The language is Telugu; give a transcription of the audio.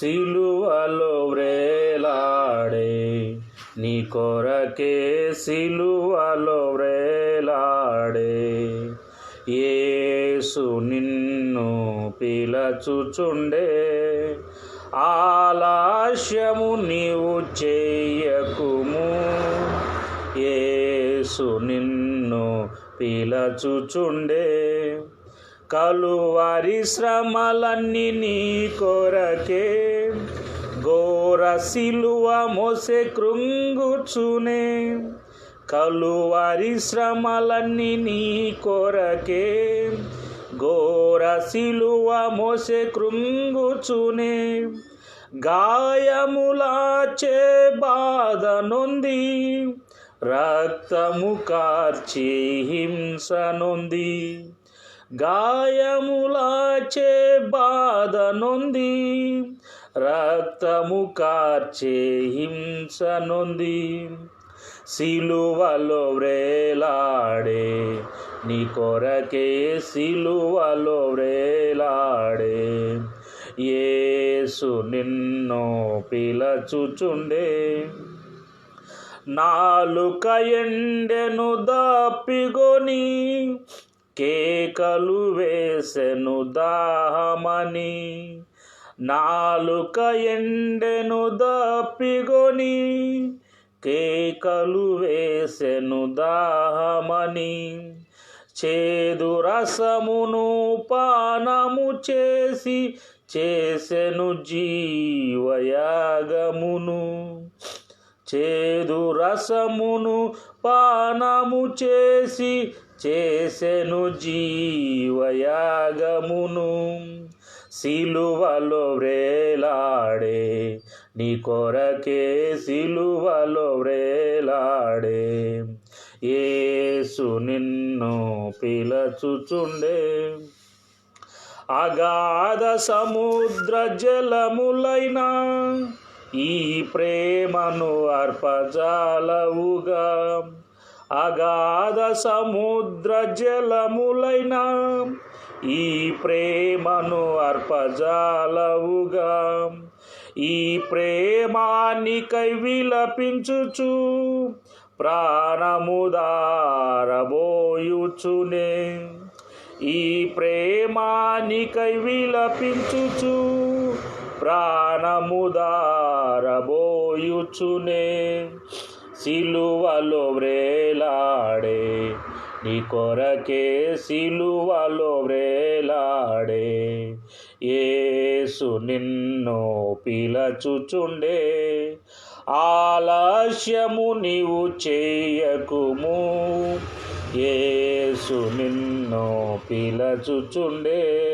సిలువలో వ్రేలాడే నీ కొరకే సిలువలో వ్రేలాడే. ఏసు నిన్ను పిలచుచుండే ఆలాస్యము నీవు చేయకుము. ఏసు నిన్ను పిలచుచుండే కలువారి శ్రమలన్నీ నీ కొరకే. ఘోర సిలువ మోసే కృంగుచునే. కలువారి శ్రమలన్నీ నీ కొరకే. ఘోర సిలువ మోసే కృంగుచునే. గాయములాచే బాధ నొంది. రక్తము కార్చి హింస నొంది. గాయములాచే బాధ నొంది రక్తము కార్చే హింస నొంది సిలువలో వ్రేలాడే నీ కొరకే సిలువలో వ్రేలాడే. యేసు నిన్ను పిలచుచుండే నాలుక ఎండెను దాపిగొని కేకలు వేసెను దాహమని నాలుక ఎండెను దప్పిగొని కేకలు వేసెను దాహమని చేదు రసమును పానము చేసి చేసెను జీవయాగమును. చేదు రసమును పానము చేసి చేసెను జీవయాగమును సిలువలో వ్రేలాడే నీ కొరకే సిలువలో వ్రేలాడే. ఏసు నిన్ను పిలచుచుండే. అగాధ సముద్ర జలములైనా ఈ ప్రేమను అర్పజాలవుగా. అగాధ సముద్ర జలములైన ఈ ప్రేమను అర్పజాలవుగా. ఈ ప్రేమానికై విలపించుచు ప్రాణముదారబోయుచునే ఈ ప్రేమానికై విలపించుచు ప్రాణముదారబోయుచునే సిలువలో వ్రేలాడే నీ కొరకే సిలువలో వ్రేలాడే ఏసు నిన్ను పిలచుచుండే ఆలస్యము నీవు చేయకుము. ఏసు నిన్ను పిలచుచుండే.